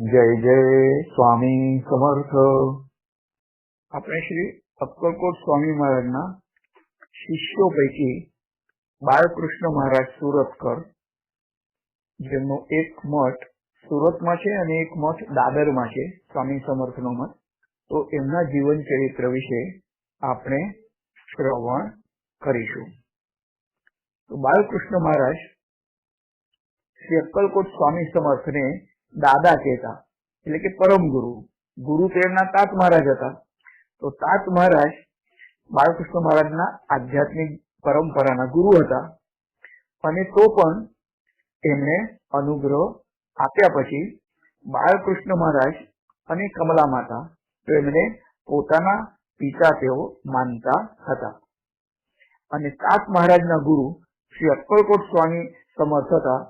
જય જય સ્વામી સમર્થ. આપણે શ્રી અક્કલકોટ સ્વામી મહારાજના શિષ્યો પૈકી બાળકૃષ્ણ મહારાજ સુરતકર, જેમનો એક મઠ સુરતમાં છે અને એક મઠ દાદરમાં છે, સ્વામી સમર્થનો મઠ. તો એમના જીવન ચરિત્ર વિશે આપણે શ્રવણ કરીશું. તો બાળકૃષ્ણ મહારાજ શ્રી અક્કલકોટ સ્વામી સમર્થને દાદા કહેતા, એટલે કે પરમ ગુરુ. ગુરુ તો એમના તાત મહારાજ હતા. તો તાત મહારાજ બાળકૃષ્ણ મહારાજના આધ્યાત્મિક પરંપરાના ગુરુ હતા. અને તો પણ એમને અનુગ્રહ આપ્યા પછી બાળકૃષ્ણ મહારાજ અને કમલા માતા તો એમને પોતાના પિતા તેઓ માનતા હતા. અને તાત મહારાજના ગુરુ શ્રી અક્કલકોટ સ્વામી સમર્થ હતા.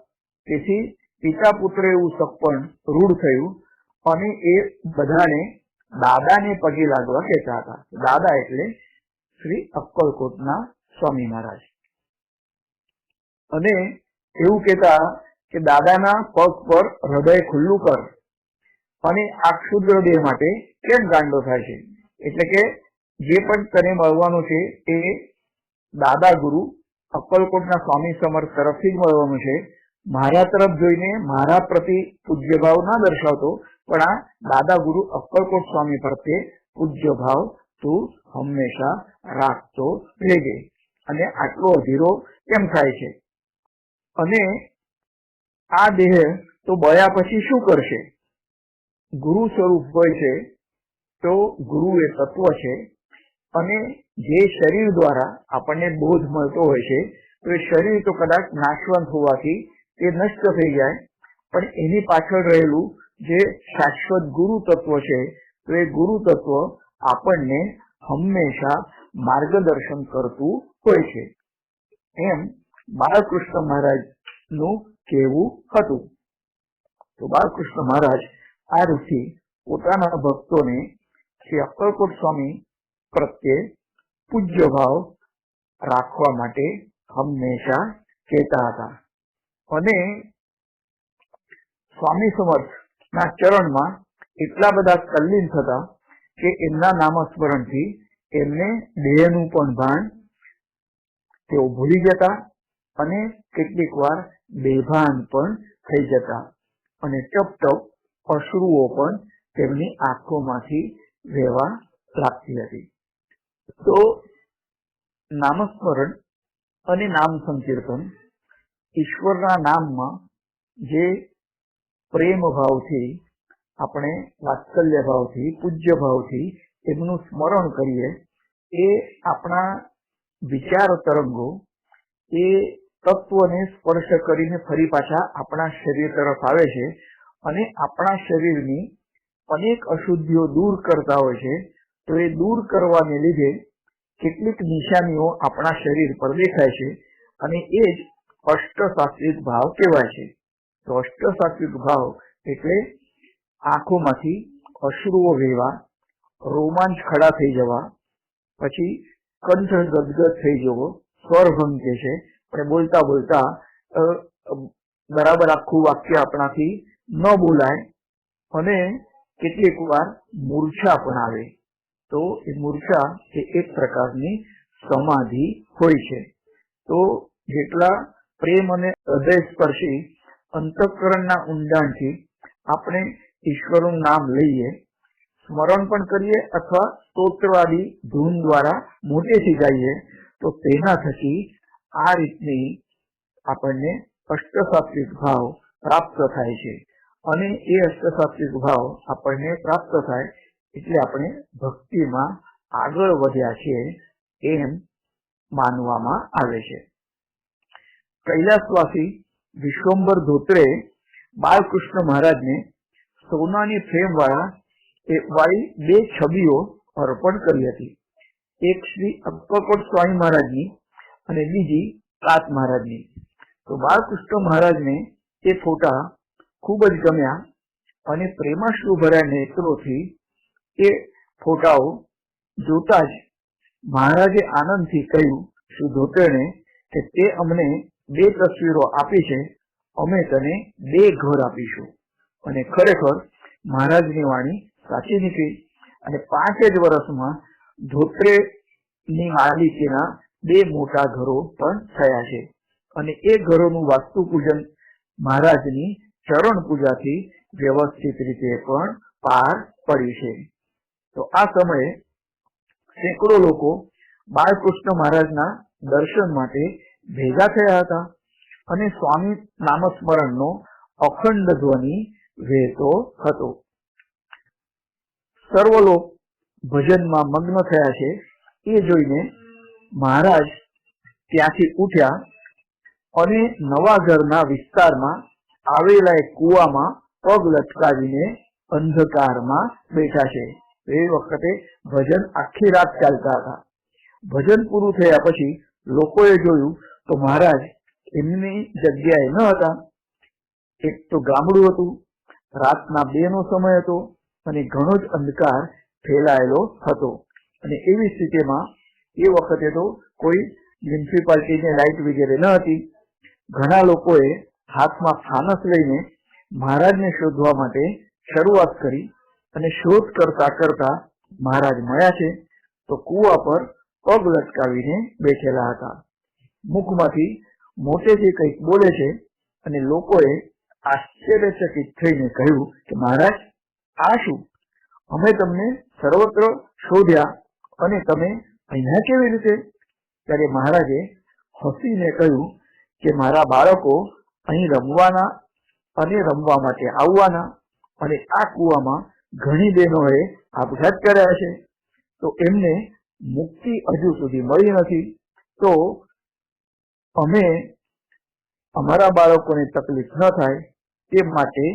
તેથી પિતા પુત્ર એવું સપન રૂઢ થયું અને એ બધાને દાદાને પગે લાગવા કહેતા હતા. દાદા એટલે શ્રી અક્કલકોટના સ્વામી મહારાજ. અને એવું કહેતા કે દાદાના પગ પર હૃદય ખુલ્લું કર અને આ ક્ષુદ્ર દેહ માટે કેમ ગાંડો થાય છે? એટલે કે જે પણ તને મળવાનું છે એ દાદા ગુરુ અક્કલકોટના સ્વામી સમર્થ તરફથી જ મળવાનું છે. મારા તરફ જોઈને મારા પ્રતિ પૂજ્ય ભાવ ના દર્શાવતો, પણ આ દાદા ગુરુ અક્કલકોટ સ્વામી પ્રત્યે પૂજ્ય ભાવ તું હંમેશા રાખતો રહેજે. અને આટલો અધીરો કેમ થાય છે? અને આ દેહ તો બળ્યા પછી શું કરશે? ગુરુ સ્વરૂપ હોય છે તો ગુરુ એ તત્વ છે. અને જે શરીર દ્વારા આપણને બોધ મળતો હોય છે, તો એ શરીર તો કદાચ નાશવંત હોવાથી તે નષ્ટ થઈ જાય. પણ એની પાછળ રહેલું જે શાશ્વત ગુરુ તત્વ છે, તો એ ગુરુ તત્વ આપણને હંમેશા માર્ગદર્શન કરતું હોય છે. એમ બાળકૃષ્ણ મહારાજનું કહેવું હતું. તો બાળકૃષ્ણ મહારાજ આ રીતે પોતાના ભક્તોને શ્રી અક્કલકોટ સ્વામી પ્રત્યે પૂજ્ય ભાવ રાખવા માટે હંમેશા કહેતા હતા. અને સ્વામી સમર્થ ના ચરણમાં એટલા બધા તલ્લીન થતા કે એમના નામસ્મરણથી એમને દેહનું પણ ભાન તેઓ ભૂલી જતા અને કેટલીક વાર બેભાન પણ થઈ જતા અને ટપ ટપ અશ્રુઓ પણ તેમની આંખોમાંથી વહેવા લાગતી હતી. તો નામસ્મરણ અને નામ સંકીર્તન ઈશ્વરના નામમાં જે પ્રેમ ભાવથી, આપણે વાત્સલ્ય ભાવથી, પૂજ્ય ભાવથી એમનું સ્મરણ કરીએ, એ આપણા વિચાર તરંગો, એ તત્વને સ્પર્શ કરીને ફરી પાછા આપણા શરીર તરફ આવે છે અને આપણા શરીરની અનેક અશુદ્ધિઓ દૂર કરતા હોય છે, તો એ દૂર કરવાને લીધે કેટલીક નિશાનીઓ આપણા શરીર પર દેખાય છે અને એ જ અષ્ટસાત્વિક ભાવ કહેવાય છે. તો અષ્ટસાત્વિક ભાવ એટલે આંખોમાંથી અશ્રુઓ વહેવા, રોમાંચ ખડા થઈ જવા, પછી કંઠ ગદગદ થઈ જવો સ્વરભંગ કે છે અને બોલતા બોલતા બરાબર આખું વાક્ય આપણાથી ન બોલાય અને કેટલીક વાર મૂર્છા પણ આવે. તો એ મૂર્છા એ એક પ્રકારની સમાધિ હોય છે. તો જેટલા પ્રેમ અને હૃદય સ્પર્શી અંતઃકરણના ઊંડાણથી આપણે ઈશ્વરનું નામ લઈએ, સ્મરણ પણ કરીએ અથવા સ્તોત્રવાદી ધૂન દ્વારા મોટેથી ગાઈએ, તો તેના થકી આ રીતની આપણને અષ્ટસાત્વિક ભાવ પ્રાપ્ત થાય છે. અને એ અષ્ટસાત્વિક ભાવ આપણને પ્રાપ્ત થાય એટલે આપણે ભક્તિમાં આગળ વધ્યા છીએ એમ માનવામાં આવે છે. કૈલાસવાસી વિશ્વંભર ધોત્રે બાલકૃષ્ણ મહારાજને સોનાની ફ્રેમ વાળા એ વાળી બે છબીઓ અર્પણ કરી હતી. એક શ્રી અક્કલકોટ સ્વામી મહારાજની અને બીજી કાત મહારાજની. તો બાળકૃષ્ણ મહારાજને એ ફોટા ખૂબ જ ગમ્યા અને પ્રેમાશ્રુ ભર્યા નેત્રોથી એ ફોટાઓ જોતા જ મહારાજે આનંદથી કહ્યું ધોતેને કે તે અમને બે તસવીરો આપી છે. અમે તને બે ઘર આપીશું. અને ખરેખર મહારાજની વાણી સાચી નીકળી. અને પાંચ જ વર્ષમાં ધોત્રે ની માલિકીના બે મોટા ઘરો પણ થયા છે. અને એ ઘરોનું વાસ્તુ પૂજન મહારાજની ચરણ પૂજાથી વ્યવસ્થિત રીતે પણ પાર પડી છે. તો આ સમયે સેંકડો લોકો બાળકૃષ્ણ મહારાજના દર્શન માટે ભેગા થયા હતા અને સ્વામી નામસ્મરણનો અખંડ ધ્વનિ વહેતો હતો. સર્વ લોક ભજનમાં મગ્ન થયા છે. એ જોઈને મહારાજ ત્યાંથી ઉઠ્યા અને નવા ઘરના વિસ્તારમાં આવેલા એક કુવામાં પગ લટકાવીને અંધકારમાં બેઠા છે. એ વખતે ભજન આખી રાત ચાલતા હતા. ભજન પૂરું થયા પછી લોકોએ જોયું તો મહારાજ, એમની જગ્યાએ ન હતા. એક તો ગામડું હતું, રાતના બે નો સમય હતો અને ઘણો જ અંધકાર ફેલાયેલો હતો. અને એવી સ્થિતિમાં એ વખતે તો કોઈ મ્યુનિસિપાલિટીની લાઇટ વગેરે ન હતી. ઘણા લોકોએ હાથમાં ફાનસ લઈને મહારાજને શોધવા માટે શરૂઆત કરી અને શોધ કરતા કરતા મહારાજ મળ્યા છે. તો કુવા પર પગ લટકાવીને બેઠેલા હતા. મુખમાંથી મોટેથી કંઈક બોલે છે અને લોકોએ આશ્ચર્યચકિત થઈને કહ્યું કે, મહારાજ, આ શું? અમે તમને સર્વત્ર શોધ્યા અને તમે અહીંયા કેવી રીતે? ત્યારે મહારાજે હસીને કહ્યું કે, મારા બાળકો અહીં રમવાના અને રમવા માટે આવવાના અને આ કુવામાં ઘણી બહેનોએ આપઘાત કર્યા છે. તો એમને મુક્તિ હજુ સુધી મળી નથી. તો અમે અમારા બાળકોને તકલીફ ન થાય તે માટે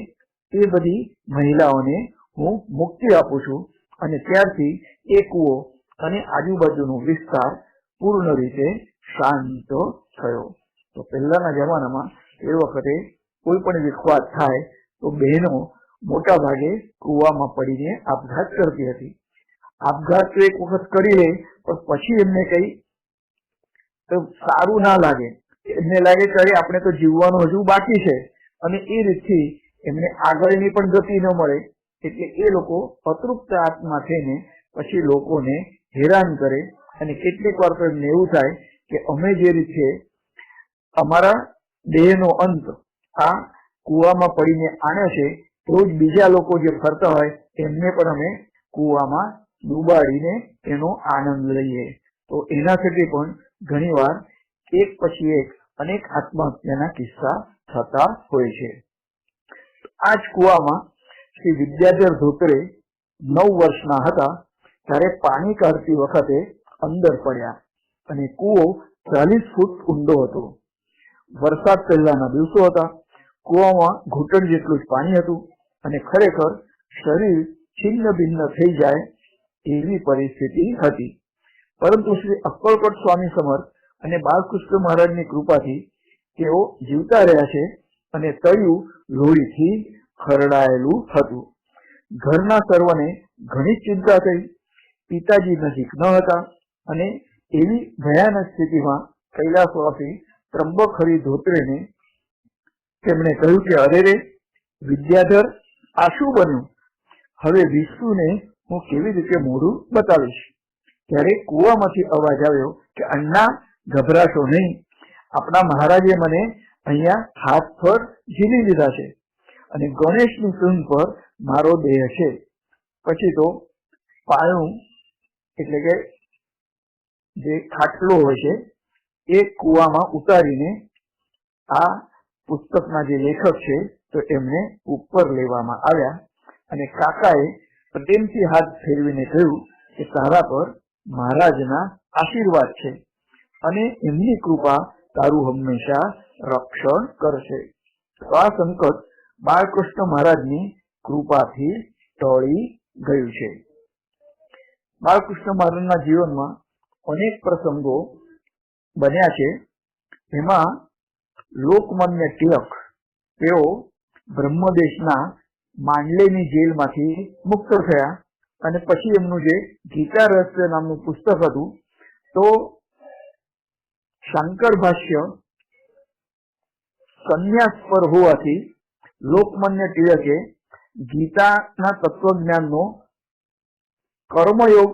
એ બધી મહિલાઓને હું મુક્તિ આપું છું અને ત્યારથી એ કુવો અને આજુબાજુનો વિસ્તાર પૂર્ણ રીતે શાંત થયો. તો પહેલાના જમાનામાં એ વખતે કોઈ પણ વિખવાદ થાય તો બહેનો મોટા ભાગે કુવામાં પડીને આપઘાત કરતી હતી. આપઘાત તો એક વખત કરી લે, પણ પછી એમને કઈ સારું ના લાગે. એમને લાગે કે અરે, આપણે તો જીવવાનું હજુ બાકી છે. અને એ રીતથી એમને આગળની પણ ગતિ ન મળે. એટલે એ લોકો અતૃપ્ત આત્મા થઈને પછી લોકોને હેરાન કરે. અને કેટલીક વાર તો એમને એવું થાય કે અમે જે રીતે અમારા દેહનો અંત આ કુવામાં પડીને આણ્યો છે, તો જ બીજા લોકો જે ફરતા હોય, એમને પણ અમે કુવામાં ડૂબાડીને એનો આનંદ લઈએ. તો એના થકી પણ ઘણીવાર એક પછી એક અનેક આત્મહત્યાના કિસ્સા થતા હોય છે. આ જ કુવામાં શ્રી વિદ્યાધર ધોત્રે નવ વર્ષના હતા ત્યારે પાણી કાઢતી વખતે અંદર પડ્યા અને કુવો ચાલીસ ફૂટ ઊંડો હતો. વરસાદ પહેલાના દિવસો હતા. કુવામાં ઘૂંટણ જેટલું જ પાણી હતું અને ખરેખર શરીર છિન્ન ભિન્ન થઈ જાય એવી પરિસ્થિતિ હતી. પરંતુ શ્રી અક્કલકોટ સ્વામી સમર્થ અને બાલકૃષ્ણ મહારાજની કૃપાથી તેઓ જીવતા રહ્યા છે અને તળિયું લોહીથી ખરડાયેલું હતું. ઘરના સર્વને ઘણી ચિંતા થઈ. પિતાજી નજીક ન હતા અને એવી ભયાનક સ્થિતિમાં કૈલાસવાસી ત્રંબકહરી ધોત્રેને તેમણે કહ્યું કે, અરે રે, વિદ્યાધર, આ શું બન્યું? હવે વિષ્ણુને હું કેવી રીતે મોઢું બતાવીશ? ત્યારે કુવામાંથી અવાજ આવ્યો કે, અન્ના, ગભરાશો નહીં. આપણા મહારાજે મને અહીંયા હાથ પર ઝીલી લીધા છે અને ગણેશની સૂન પર મારો દેહ છે. પછી તો પાયું, એટલે કે જે ખાટલો હોય છે, એ કુવામાં ઉતારીને આ પુસ્તકના જે લેખક છે, તો એમને ઉપર લેવામાં આવ્યા અને કાકાએ પ્રેમથી હાથ ફેરવીને કહ્યું કે, તારા પર મહારાજના આશીર્વાદ છે. અને એમની કૃપા તારું હંમેશા રક્ષણ કરશે. આ સંકટ બાળકૃષ્ણ મહારાજની કૃપાથી ટળી ગયું છે. બાળકૃષ્ણ મહારાજના જીવનમાં અનેક પ્રસંગો બન્યા છે. એમાં લોકમાન્ય તિલક, તેઓ બ્રહ્મદેશના માંડલેની જેલમાંથી મુક્ત થયા. અને પછી એમનું જે ગીતા રહસ્ય નામનું પુસ્તક હતું, તો શંકર ભાષ્ય સંન્યાસ પર હોવાથી લોકમાન્ય ટિળકે ગીતાના તત્વજ્ઞાનનો કર્મયોગ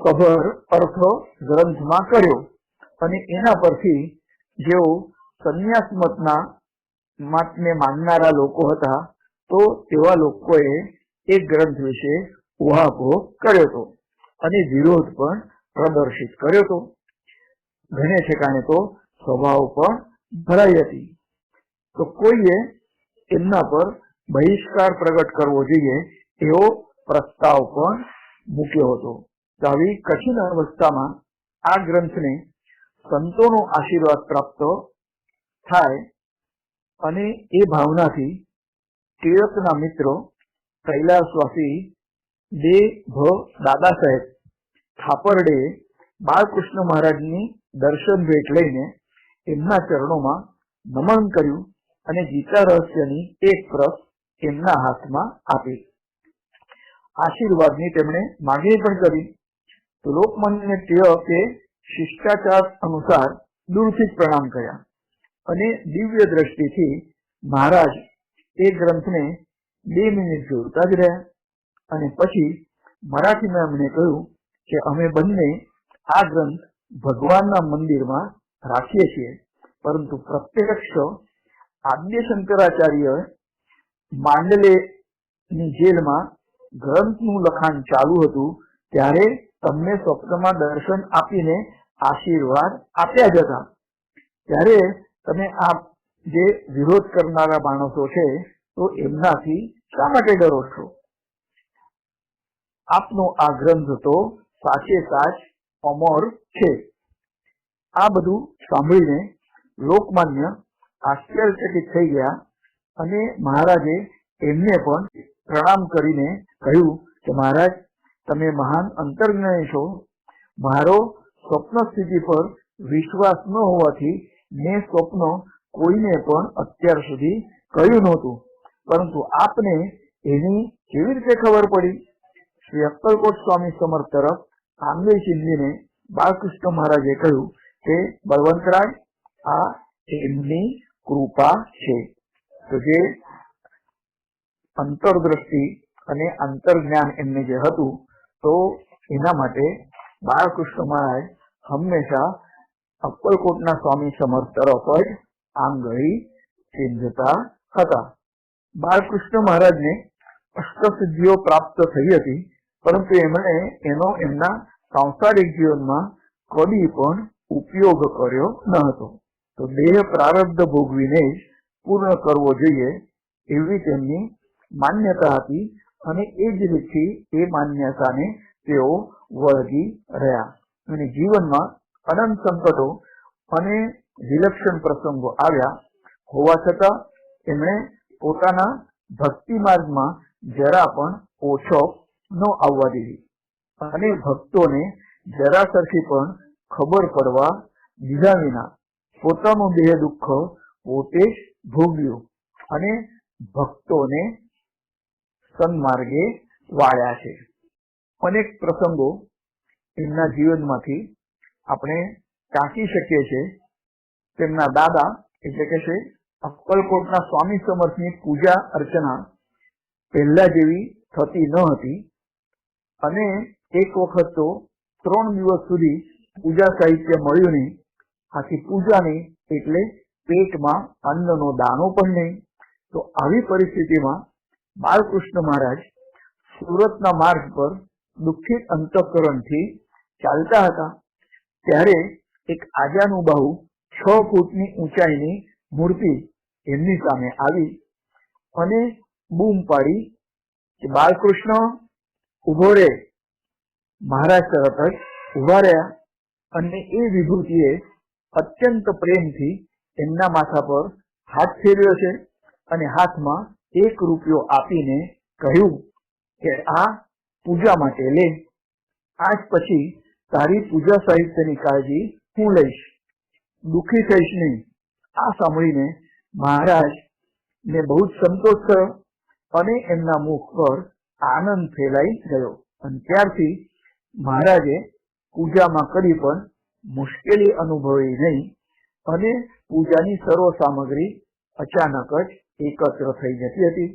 સભર અર્થ ગ્રંથમાં કર્યો અને એના પરથી જેઓ સંન્યાસ મતના મતને માનનારા લોકો હતા, તો તેવા લોકોએ એ ગ્રંથ વિશે ઉહાપોહ કર્યો હતો અને વિરોધ પણ પ્રદર્શિત કર્યો હતો. ઘણે ઠેકાણે તો સ્વભાવ પણ ભરાઈ હતી. તો કોઈએ એમના પર બહિષ્કાર પ્રગટ કરવો જોઈએ એવો પ્રસ્તાવ પણ મૂક્યો હતો. તો આવી કઠિન અવસ્થામાં આ ગ્રંથને સંતોનો આશીર્વાદ પ્રાપ્ત થાય અને એ ભાવનાથી ટિળકના મિત્રો કૈલાસવાસી દે ભ દાદા સાહેબ થાપરડે બાળકૃષ્ણ મહારાજની દર્શન ભેટ લઈને એમના ચરણોમાં નમન કર્યું અને ગીતા રહસ્યની એક પ્રત એમના હાથમાં આપી આશીર્વાદની તેમણે માગણી પણ કરી તો લોકમાન્ય ટિળકે શિષ્ટાચાર અનુસાર દૂરથી જ પ્રણામ કર્યા અને દિવ્ય દ્રષ્ટિથી મહારાજ એ ગ્રંથને બે મિનિટ જોડતા જ રહ્યા. અને પછી મરાઠીમાં એમણે કહ્યું કે અમે બંને આ ગ્રંથ ભગવાનના મંદિરમાં રાખીએ છીએ. પરંતુ પ્રત્યક્ષ આદ્ય શંકરાચાર્ય માંડલે ની જેલમાં ગ્રંથનું લખાણ ચાલુ હતું ત્યારે તમને સ્વપ્નમાં દર્શન આપીને આશીર્વાદ આપ્યા જ હતા. ત્યારે તમે આ જે વિરોધ કરનારા માણસો છે તો એમનાથી શા માટે ડરો છો? આપનો આ ગ્રંથ તો સાચે સાચ અમર છે. આ બધું સાંભળીને લોકમાન્ય આશ્ચર્યચકિત થઈ ગયા અને મહારાજે એમને પણ પ્રણામ કરીને કહ્યું કે મહારાજ, તમે મહાન અંતર્જ્ઞાની છો. મારો સ્વપ્ન સ્થિતિ પર વિશ્વાસ ન હોવાથી મેં સ્વપ્ન કોઈને પણ અત્યાર સુધી કહ્યું નહોતું. પરંતુ આપને એની કેવી રીતે ખબર પડી? શ્રી અક્કલકોટ સ્વામી સમર્થ તરફ આંગળી ચીંધીને બાળકૃષ્ણ મહારાજે કહ્યું કે, બળવંતરાય, આ એમની કૃપા છે. તો જે અંતરદ્રષ્ટિ અને અંતર્જ્ઞાન એમને જે હતું, તો એના માટે બાળકૃષ્ણ મહારાજ હંમેશા અક્કલકોટના સ્વામી સમર્થ તરફ જ આંગળી ચીંધતા હતા. બાળકૃષ્ણ મહારાજને અષ્ટસિદ્ધિઓ પ્રાપ્ત થઈ હતી, પરંતુ એમણે એનો એમના સાંસારિક જીવનમાં કદી પણ ઉપયોગ કર્યો ન હતો. તો દેહ પ્રારબ્ધ ભોગવીને જ પૂર્ણ કરવો જોઈએ એવી તેમની માન્યતા હતી અને એ જ રીતથી એ માન્યતાને તેઓ વળગી રહ્યા. અને જીવનમાં અનંત સંકટો અને વિલક્ષણ પ્રસંગો આવ્યા. હોવા છતાં એમણે પોતાના ભક્તિ માર્ગમાં જરા પણ ઓછો ન આવવા દીધી. અને ભક્તોને જરા સરખી પણ ખબર પડવા દીધા વિના પોતાનું દેહ દુઃખ પોતે જ ભોગ્યું અને ભક્તોને સન્માર્ગે વાળ્યા છે. અનેક પ્રસંગો એમના જીવનમાંથી આપણે ટાંકી શકીએ છીએ. તેમના દાદા એટલે કે છે અક્કલકોટના સ્વામી સમર્થની પૂજા અર્ચના પહેલા જેવી થતી ન હતી અને એક વખત તો ત્રણ દિવસ સુધી પૂજા સાહિત્ય મળ્યું નહીં. આથી પૂજા નહીં એટલે પેટમાં અન્નનો દાણો પણ નહીં. તો આવી પરિસ્થિતિમાં બાલકૃષ્ણ મહારાજ સુરતના માર્ગ પર દુઃખિત અંતઃકરણથી ચાલતા હતા. ત્યારે એક આજાનું બાહુ છ ફૂટની ઊંચાઈની મૂર્તિ એમની સામે આવી અને બૂમ પાડી કે બાલકૃષ્ણ ઊભો રે. મહારાજ તરત જ ઊભા રહ્યા અને એ વિભૂતિએ અત્યંત પ્રેમથી એમના માથા પર હાથ ફેરવ્યો છે અને હાથમાં એક રૂપિયો આપીને કહ્યું કે આ પૂજા માટે લે. આજ પછી તારી પૂજા સાહિત્યની કાળજી હું લઈશ. દુઃખી થઈશ નહીં. આ સાંભળીને મહારાજ ને બહુ જ સંતોષ થયો અને એમના મુખ પર આનંદ ફેલાઈ ગયો. અને ત્યારથી મહારાજે પૂજામાં કરી પણ મુશ્કેલી અનુભવી નહીં અને પૂજાની સર્વ સામગ્રી અચાનક જ એકત્ર થઈ જતી હતી.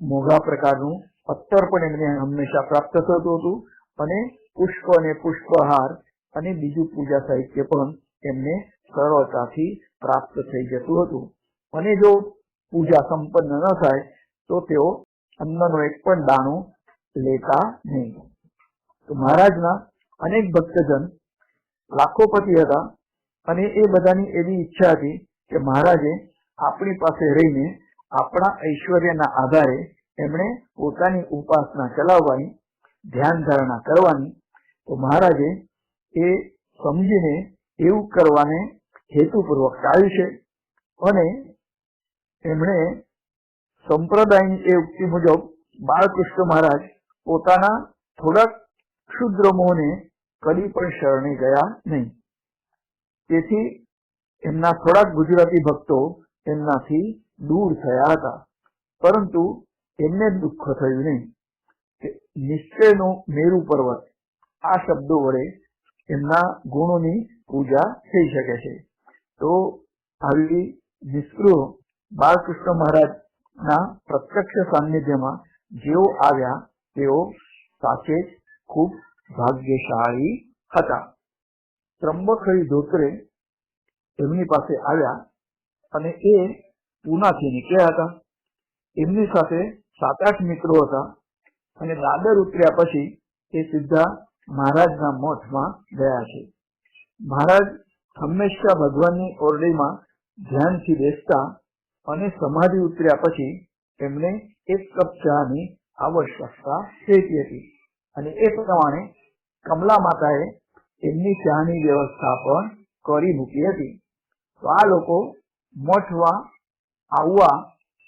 મોઘા પ્રકારનું અત્તર પણ એમને હંમેશા પ્રાપ્ત થતું હતું અને પુષ્પ અને પુષ્પહાર અને બીજું પૂજા સાહિત્ય પણ એમને સરળતાથી પ્રાપ્ત થઈ જતું હતું. અને જો પૂજા સંપન્ન ન થાય, તો તેઓ અન્નનો એક પણ દાણો લેતા નહીં. તો મહારાજના અનેક ભક્તજન લાખોપતિ હતા અને એ બધાની એવી ઈચ્છા હતી કે મહારાજે આપણી પાસે રહીને આપણા ઐશ્વર્યના આધારે એમણે પોતાની ઉપાસના ચલાવવાની, ધ્યાન ધારણા કરવાની, તો મહારાજે એ સમજીને એવું કરવાને હેતુપૂર્વક ટાળ્યું છે અને એમણે સંપ્રદાયની એ ઉક્તિ મુજબ બાળકૃષ્ણ મહારાજ પોતાના થોડાક ક્ષુદ્ર મોહને કદી પણ શરણે ગયા નહીં. તેથી એમના થોડાક ગુજરાતી ભક્તો એમનાથી દૂર થયા હતા. પરંતુ એમને દુઃખ થયું નહીં કે નિશ્ચયનો મેરુ પર્વત આ શબ્દો વડે એમના ગુણોની પૂજા થઈ શકે છે. તો આવી નિષ્કૃહ બાળકૃષ્ણ મહારાજના પ્રત્યક્ષ સાનિધ્યમાં જેઓ આવ્યા, તેઓ સાચે જ ખૂબ ભાગ્યશાળી હતા. ત્રંબકહરી ધોત્રે એમની પાસે આવ્યા અને એ પૂનાથી નીકળ્યા હતા. એમની સાથે સાત આઠ મિત્રો હતા અને દાદર ઉતર્યા પછી એ સીધા મહારાજના મઠમાં ગયા છે. મહારાજ હંમેશા ભગવાનની ઓરડીમાં ધ્યાનથી બેસતા અને સમાધિ ઉતર્યા પછી એમને એક કપ ચાની આવશ્યકતા રહેતી હતી. અને એ પ્રમાણે કમલા માતાએ એમની ચાની વ્યવસ્થા પણ કરી મૂકી હતી. તો આ લોકો મઠવા, આવવા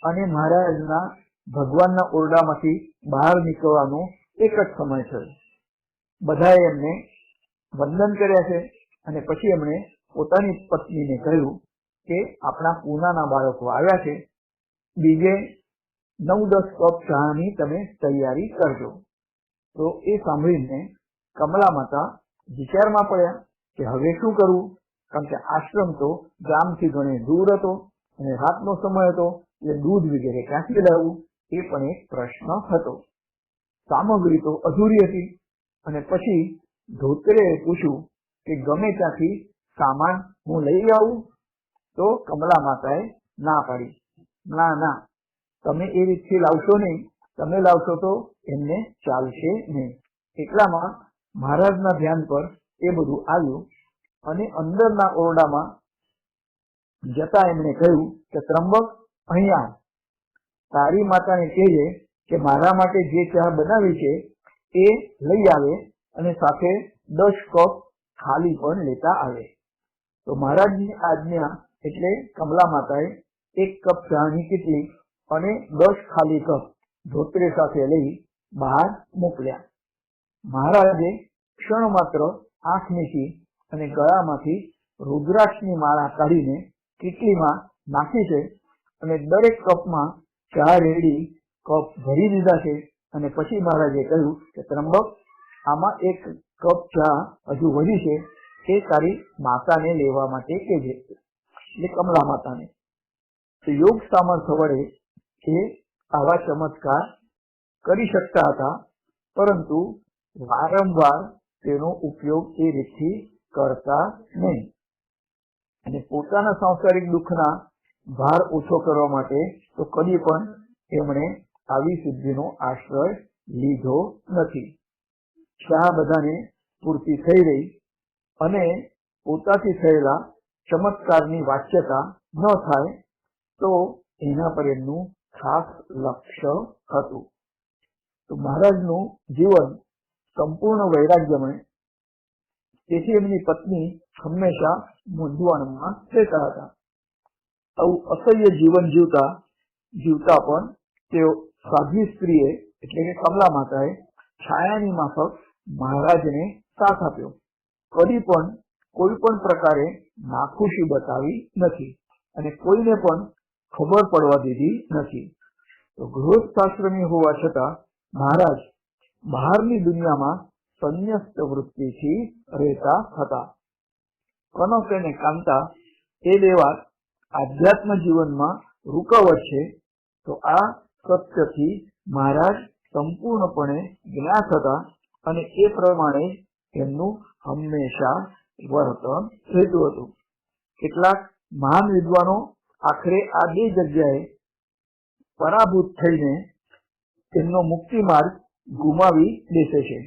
અને મહારાજના ભગવાનના ઓરડામાંથી બહાર નીકળવાનો એક જ સમય થયો. બધાએ એમને વંદન કર્યા છે અને પછી એમણે પોતાની પત્નીને કહ્યું કે આપણા પૂનાના બાળકો આવ્યા છે, બીજે નવ દસ કપ ચાની તમે તૈયારી કરજો. તો એ સાંભળીને કમલા માતા વિચારમાં પડ્યા કે હવે શું કરવું? કારણ કે આશ્રમ તો ગામથી ઘણે દૂર હતો અને રાતનો સમય હતો, એટલે દૂધ વગેરે ક્યાંથી લાવવું? એ પણ એક પ્રશ્ન હતો. સામગ્રી તો અધૂરી હતી. અને પછી ધોતરે પૂછ્યું કે ગમે ત્યાંથી સામાન હું લઈ આવું? તો કમલા માતાએ ના પાડી. ના ના, તમે એ રીતથી લાવશો નહીં. તમે લાવશો તો એમને ચાલશે નહીં. એટલામાં મહારાજના ધ્યાન પર એ બધું આવ્યું અને અંદરના ઓરડામાં જતા એમણે કહ્યું કે, ત્રંબક, અહીંયા તારી માતાને કહેજે કે, મારા માટે જે ચા બનાવી છે એ લઈ આવે અને સાથે દસ કપ ખાલી પણ લેતા આવે. તો મહારાજની આજ્ઞા એટલે કમલા માતાએ એક કપ ચાની કેટલી અને દસ ખાલી કપ ધોતરે સાથે લઈ બહાર મોકલ્યા. મહારાજે ક્ષણ માત્ર આંખ મીચી અને ગળામાંથી રુદ્રાક્ષની માળા કાઢીને કીટલીમાં નાખી છે અને દરેક કપમાં ચા રેડી કપ ભરી દીધા છે અને પછી મહારાજે કહ્યું કે, ત્રંબક, આમાં એક કપ ચા હજુ વધી છે તે તારી માતાને લેવા માટે કહેજે. એટલે કમલા માતાને. તો યોગ સામર્થ્ય વડે એ આવા ચમત્કાર કરી શકતા હતા, પરંતુ વારંવાર તેનો ઉપયોગ એ રીતથી કરતા નહીં. અને પોતાના સાંસારિક દુઃખના ભાર ઓછો કરવા માટે તો કદી પણ એમણે આવી સિદ્ધિનો આશ્રય લીધો નથી. શા બધાને પૂર્તિ થઈ રહી અને પોતાથી થયેલા ચમત્કારની વાચ્યતા ન થાય, તો એના પર એમનું ખાસ લક્ષ્ય હતું. તો મહારાજનું જીવન સંપૂર્ણ વૈરાગ્યમય. તેથી એમની પત્ની હંમેશા મૂંઝવણમાં રહેતા હતા. આવું અસહ્ય જીવન જીવતા જીવતા પણ તેઓ સાધ્વી સ્ત્રીએ એટલે કે કમલા માતાએ છાયાની માફક મહારાજને સાથ આપ્યો. કદી પણ કોઈ પણ પ્રકારે નાખુશી બતાવી નથી અને કોઈને પણ ખબર પડવા દીધી નથી. તો ગૃહસ્થાશ્રમી હોવા છતાં મહારાજ બહારની દુનિયામાં સંન્યસ્ત વૃત્તિથી રહેતા હતા. કનક અને કાંતા એ વાત આધ્યાત્મ જીવનમાં રૂકાવટ છે, તો આ સત્યથી મહારાજ સંપૂર્ણપણે જ્ઞાત હતા અને એ પ્રમાણે એમનું હંમેશા વર્તન થતું હતું. કેટલાક મહાન વિદ્વાનો આખરે આ બે જગ્યાએ પરાભૂત થઈને તેમનો મુક્તિ માર્ગ ગુમાવી બેસે છે.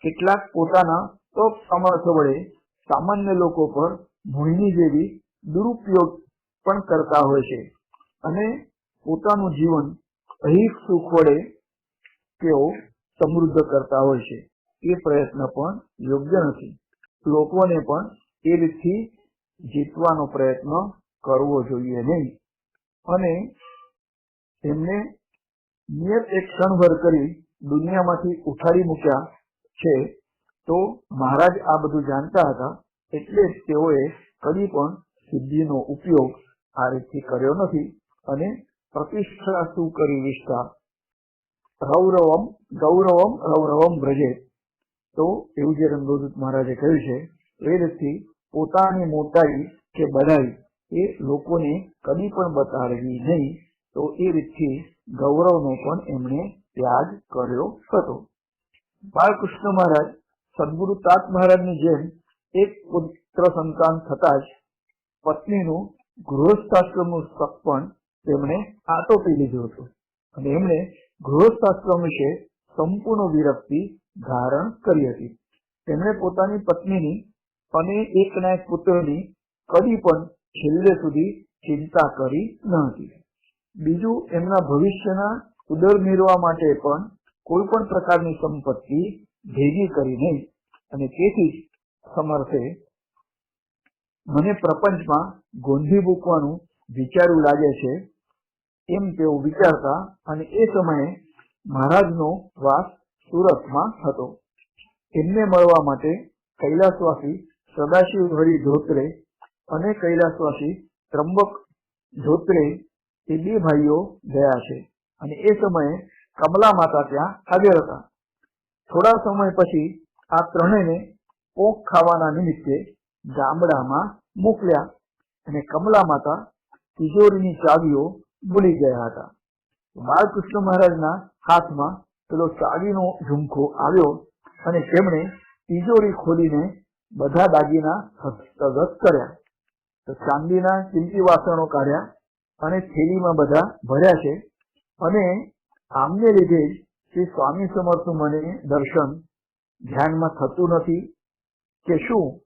કેટલાક પોતાના તપ સામર્થ્ય વડે સામાન્ય લોકો પર ભૂલની જેવી દુરુપયોગ પણ કરતા હોય છે અને પોતાનું જીવન અહીં સુખ વડે તેઓ સમૃદ્ધ કરતા હોય છે. એ પ્રયત્ન પણ યોગ્ય નથી. લોકોને પણ એ રીતથી જીતવાનો પ્રયત્ન કરવો જોઈએ નહીં. અને એમને નિયત એક ક્ષણભર કરી દુનિયામાંથી ઉઠાડી મૂક્યા છે, તો મહારાજ આ બધું જાણતા હતા, એટલે તેઓએ કદી પણ સિદ્ધિનો ઉપયોગ આ રીતથી કર્યો નથી અને પ્રતિષ્ઠા શું કરી વિષ્ઠા? રૌરવમ, ગૌરવમ, રૌરવમ બ્રજે તો એવું જે રંગોદૂત મહારાજે કહ્યું છે એ રીતથી પોતાની મોટાઈ કે બધાઈ એ લોકોને કદી પણ બતાડવી નહીં, તો એ રીતથી ગૌરવનો પણ એમણે ત્યાગ કર્યો હતો. બાળકૃષ્ણ મહારાજ, સદગુરુ તાત મહારાજની જેમ એક પુત્ર સંતાન થતા જ પત્નીનું ગૃહસ્થાશ્રમનું શક પણ તેમણે આટોપી લીધું હતું. અને એમણે ગૃહસ્થાશ્રમ વિશે સંપૂર્ણ વિરક્તિ ધારણ કરી હતી. તેમણે પોતાની પત્નીની અને એકના એક પુત્રની કદી પણ છેલ્લે સુધી ચિંતા કરી ન હતી. બીજું, એમના ભવિષ્યના ઉદર નિર્વાહ માટે પણ કોઈ પણ પ્રકારની સંપત્તિ ભેગી કરી નહીં અને તેથી સમર્થે મને પ્રપંચમાં ગોંધી મૂકવાનું વિચારવું લાગે છે, એમ તેઓ વિચારતા અને એ સમયે મહારાજનો વાસ સુરતમાં હતો. એમને મળવા માટે કૈલાસવાસી સદાશિવ હરિ ધોત્રે અને કૈલાસવાસી ત્રંબક ધોત્રે એ બે ભાઈઓ ગયા છે અને એ સમયે કમલા માતા ત્યાં હાજર હતા. થોડા સમય પછી આ ત્રણેયને પોંખ ખાવાના નિમિત્તે ગામડામાં મોકલ્યા અને કમલા માતા તિજોરીની ચાવીઓ ભૂલી ગયા હતા. બાળકૃષ્ણ મહારાજના હાથમાં પેલો ચાવીનો ઝુમખો આવ્યો અને તેમણે તિજોરી ખોલીને બધા દાગીના હસ્તગત કર્યા. તો ચાંદીના કિંમતી વાસણો કાઢ્યા અને થેલીમાં બધા ભર્યા છે. અને આમને લીધે શ્રી સ્વામી સમર્થનું મને દર્શન ધ્યાનમાં થતું નથી કે શું?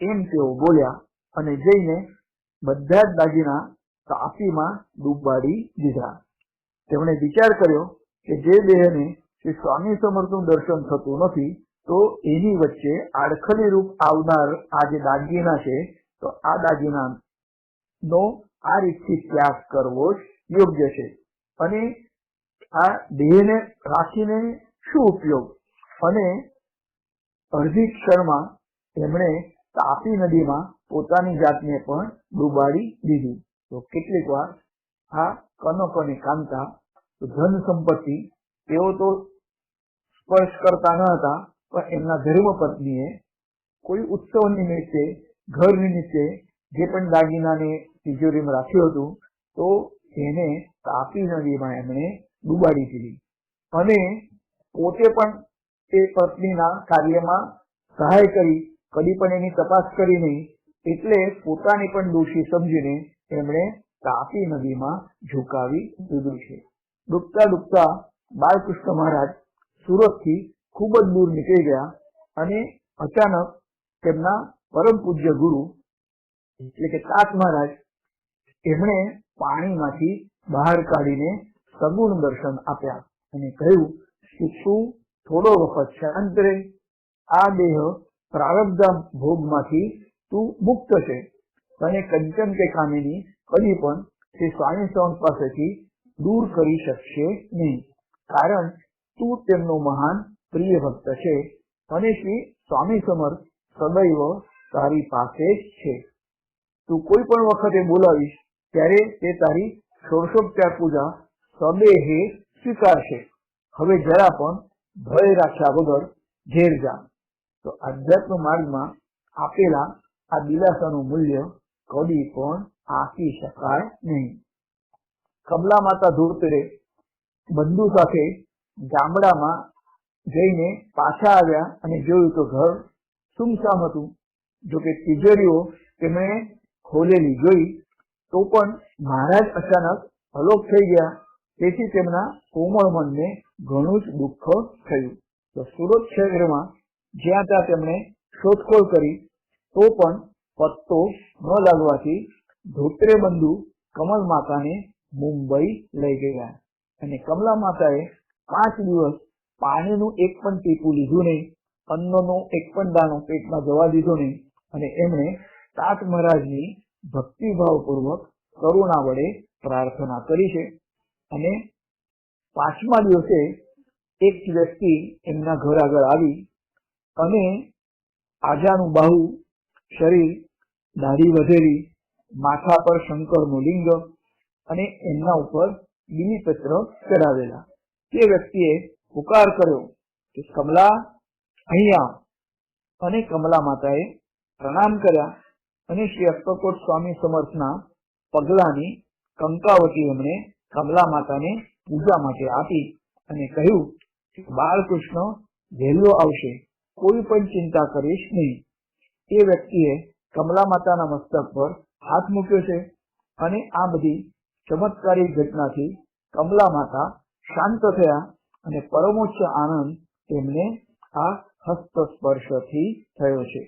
એમ તેઓ બોલ્યા અને જઈને બધા જ દાગીના તાપીમાં ડૂબાડી દીધા. તેમણે વિચાર કર્યો કે જે દેહને શ્રી સ્વામી સમર્થનું દર્શન થતું નથી, તો એની વચ્ચે આડખલી રૂપ આવનાર આ જે દાગીના છે, તો આ દાગીના નો આ રીતથી ત્યાગ કરવો યોગ્ય છે. અને આ દેહને રાખીને શું ઉપયોગ? અને અડધી ક્ષણમાં એમણે તાપી નદીમાં પોતાની જાતને પણ ડૂબાડી દીધી. તો કેટલીક વાર આ કનક અને ધન સંપત્તિ, તેઓ તો સ્પર્શ કરતા ન હતા, પણ એમના ધર્મપત્નીએ કોઈ ઉત્સવ નિમિત્તે, ઘર નિમિત્તે જે પણ દાગીનાને તિજોરીમાં રાખ્યું હતું, તો એને તાપી નદીમાં એમણે ડૂબાડી દીધી. અને પોતે પણ એ પત્નીના કાર્યમાં સહાય કરી, કદી પણ એની તપાસ કરી નહીં, એટલે પોતાની પણ દોષી સમજીને એમણે તાપી નદીમાં ઝુકાવી દીધું છે. ડૂબતા ડૂબતા બાલકૃષ્ણ મહારાજ સુરતથી ખૂબ જ દૂર નીકળી ગયા અને અચાનક તેમના પરમ પૂજ્ય ગુરુ, એટલે કે તાત મહારાજ, એમણે પાણીમાંથી બહાર કાઢીને સગુણ દર્શન આપ્યા અને કહ્યું કે તું થોડો વખત શાંત આ દેહ પ્રારબ્ધ ભોગમાંથી તું મુક્ત છે. તને કંચન કે કામિની કદી પણ શ્રી સ્વામી સંત પાસેથી દૂર કરી શકશે નહીં. કારણ તું તેમનો મહાન પ્રિય ભક્ત છે. અને શ્રી સ્વામી સમર્થ સદૈવ તારી પાસે જ છે. તું કોઈ પણ વખતે બોલાવીશ ત્યારે તે તારી ષોડશોપચાર પૂજા સદેહે સ્વીકારશે. હવે જરા પણ ભય રાખ્યા વગર ઘેર જા. તો આધ્યાત્મ માર્ગમાં આપેલા આ દિલાસાનું મૂલ્ય કદી પણ આંકી શકાય નહીં. કમલા માતા ધૂર્તરે બંધુ સાથે ગામડામાં જઈને પાછા આવ્યા અને જોયું તો ઘર સુમસામ હતું. જોકે તિજોરીઓ તેમણે ખોલેલી જોઈ તો પણ મહારાજ અચાનક અલોપ થઈ ગયા. તેથી તેમના કોમળ મનને ઘણું જ દુઃખ થયું. તો સુરત શહેરમાં જ્યાં ત્યાં તેમણે શોધખોળ કરી તો પણ પત્તો ન લાગવાથી ધોત્રે બંધુ કમલ માતાને મુંબઈ લઈ ગયા. અને કમલા માતાએ પાંચ દિવસ પાણીનું એક પણ ટીપું લીધું નહીં, અન્નનો એક પણ દાણો પેટમાં જવા દીધો નહીં અને એમણે તાત મહારાજની ભક્તિભાવપૂર્વક કરુણા વડે પ્રાર્થના કરી છે. અને પાંચમા દિવસે એક વ્યક્તિ એમના ઘર આગળ આવી અને આજાનું બાહુ શરીર, દાઢી વધેરી માથા પર શંકરનું લિંગ અને એમના ઉપર બિલીપત્ર ચડાવેલા તે વ્યક્તિએ પુકાર કર્યો કે, કમલા અહીંયા અને કમલા માતાએ પ્રણામ કર્યા અને શ્રી અક્કકોટ સ્વામી સમર્થના પગલાની કંકાવતી એમણે કમલા માતાને પૂજા માટે આપી અને કહ્યું કે, બાળકૃષ્ણ, વહેલો આવશે. કોઈ પણ ચિંતા કરીશ નહીં. એ વ્યક્તિએ કમલા માતાના મસ્તક પર હાથ મૂક્યો છે અને આ બધી ચમત્કારી ઘટનાથી કમલા માતા શાંત થયા અને પરમોચ્ચ આનંદ તેમને આ હસ્ત સ્પર્શથી થયો છે.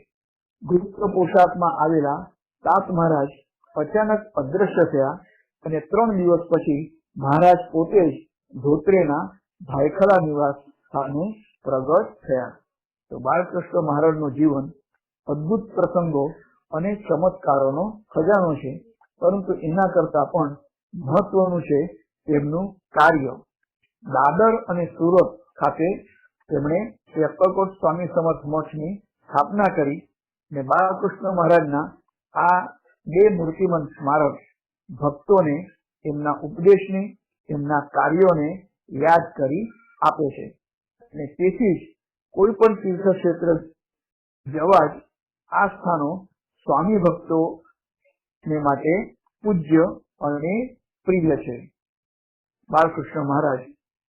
ગુપ્ત પોશાકમાં આવેલા તાત મહારાજ અચાનક અદ્રશ્ય થયા અને ત્રણ દિવસ પછી મહારાજ પોતે જ ધોત્રેના ભાયખલા નિવાસ સ્થાને પ્રગટ થયા. તો બાળકૃષ્ણ મહારાજનું જીવન અદ્ભુત પ્રસંગો અને ચમત્કારોનો ખજાનો છે. પરંતુ એના કરતા પણ મહત્વનું છે તેમનું કાર્ય. દાદર અને સુરત ખાતે તેમણે શ્રી સ્વામી સમર્થ મઠની સ્થાપના કરી અને બાળકૃષ્ણ મહારાજના આ બે મૂર્તિમંત સ્મારક ભક્તોને એમના ઉપદેશને, એમના કાર્યોને યાદ કરી આપે છે. અને તેથી જ કોઈ પણ તીર્થક્ષેત્ર જવા જ આ સ્થાનો સ્વામી ભક્તો ને માટે પૂજ્ય અને પ્રિય છે. બાળકૃષ્ણ મહારાજ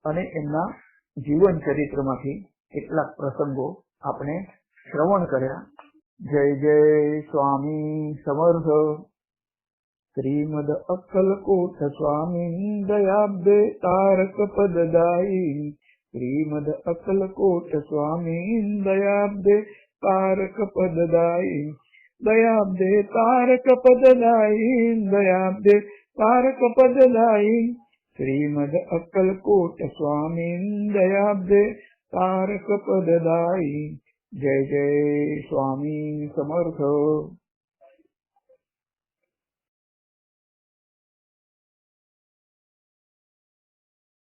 અને એમના જીવન ચરિત્રમાંથી કેટલાક પ્રસંગો આપણે શ્રવણ કર્યા. જય જય સ્વામી સમર્થ. શ્રીમદ અક્કલકોટ સ્વામી દયાબ્દે તારક પદદાયી શ્રીમદ અક્કલકોટ સ્વામી દયાબ્દે તારક પદદાયી દયાબ્દે તારક પદદાયી દયાબ્દે તારક પદદાયી શ્રીમદ અક્કલકોટ સ્વામી દયાબ્દે તારક પદદાયી જય જય સ્વામી સમર્થ